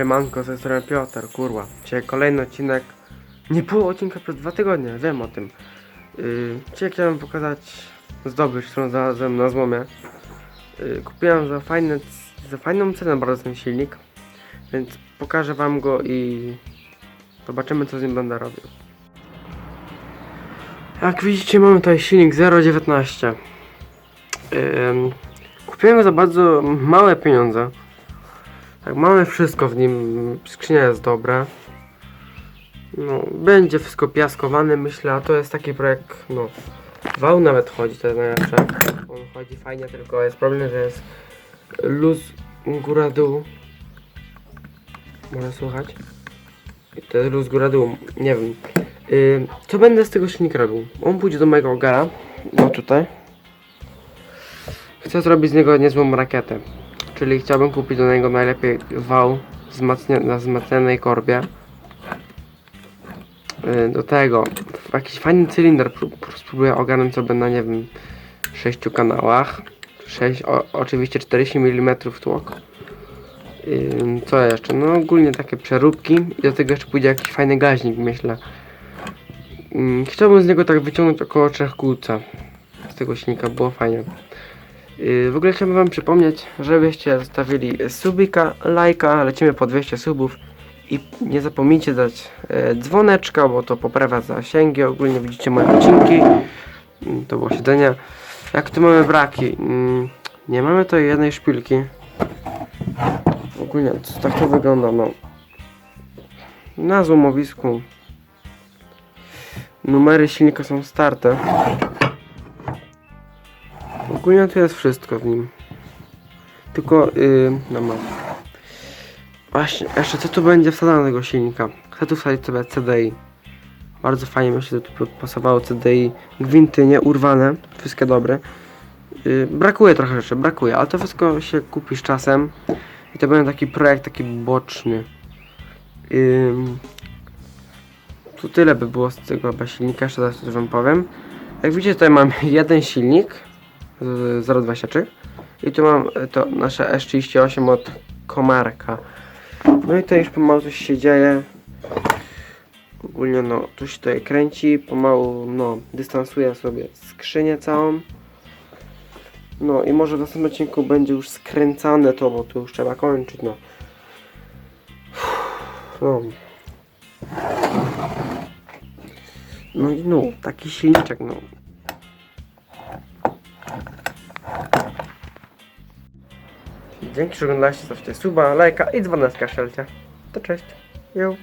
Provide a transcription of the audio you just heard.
Siemanko, z tej strony Piotr, kurwa. Dzisiaj kolejny odcinek. Nie było odcinka przez dwa tygodnie, wiem o tym. Yy, dzisiaj chciałem pokazać zdobycz, którą znalazłem na złomie. Yy, kupiłem za, fajne, za fajną cenę bardzo ten silnik, więc pokażę wam go i zobaczymy co z nim będę robił. Jak widzicie mamy tutaj silnik 0.19. Yy, kupiłem za bardzo małe pieniądze. Tak, mamy wszystko w nim. Skrzynia jest dobra. No, będzie wszystko piaskowane, myślę, a to jest taki projekt, no. Wał nawet chodzi, to jest najlepsze. On chodzi fajnie, tylko jest problem, że jest luz góra-dół. Można słuchać? To jest luz góra-dół, nie wiem. Yy, co będę z tego silnika robił? On pójdzie do mojego gara, no tutaj. Chcę zrobić z niego niezłą rakietę. Czyli chciałbym kupić do niego najlepiej wał na wzmacnianej korbie. Yy, Do tego jakiś fajny cylinder pró- pró- spróbuję ogarnąć sobie na nie wiem 6 kanałach. 6, o, oczywiście 40 mm tłok. Yy, Co jeszcze? No ogólnie takie przeróbki i do tego jeszcze pójdzie jakiś fajny gaźnik myślę. Yy, Chciałbym z niego tak wyciągnąć około 3 kłóca. Z tego silnika było fajnie. Yy, W ogóle chciałbym wam przypomnieć, żebyście zostawili subika, lajka, lecimy po 200 subów i nie zapomnijcie dać e, dzwoneczka, bo to poprawia zasięgi, ogólnie widzicie moje odcinki, Mm, to było siedzenie. Jak tu mamy braki? Mm, Nie mamy tutaj jednej szpilki. Ogólnie tak to wygląda, no. Na złomowisku numery silnika są starte. Ogólnie to jest wszystko w nim. Tylko, yy, no ma. Właśnie, jeszcze co tu będzie wsadzone do tego silnika? Chcę tu wsadzić sobie CDI. Bardzo fajnie myślę, że tu pasowało CDI. Gwinty nie urwane, wszystkie dobre. Yy, brakuje trochę rzeczy, brakuje, ale to wszystko się kupi z czasem. I to będzie taki projekt, taki boczny. Yy, tu tyle by było z tego silnika, jeszcze zaraz coś wam powiem. Jak widzicie tutaj mam jeden silnik 0,23 i tu mam e, to nasze S38 od Komarka. No i tutaj już pomału coś się dzieje. Ogólnie no, tu się tutaj kręci, pomału no, dystansuję sobie skrzynię całą. No i może w następnym odcinku będzie już skręcane to, bo tu już trzeba kończyć, no. No. No no, taki silniczek, no. Dzięki, że oglądaliście, zostawcie suba, lajka i dzwoneczka szelcie. To cześć. Jo.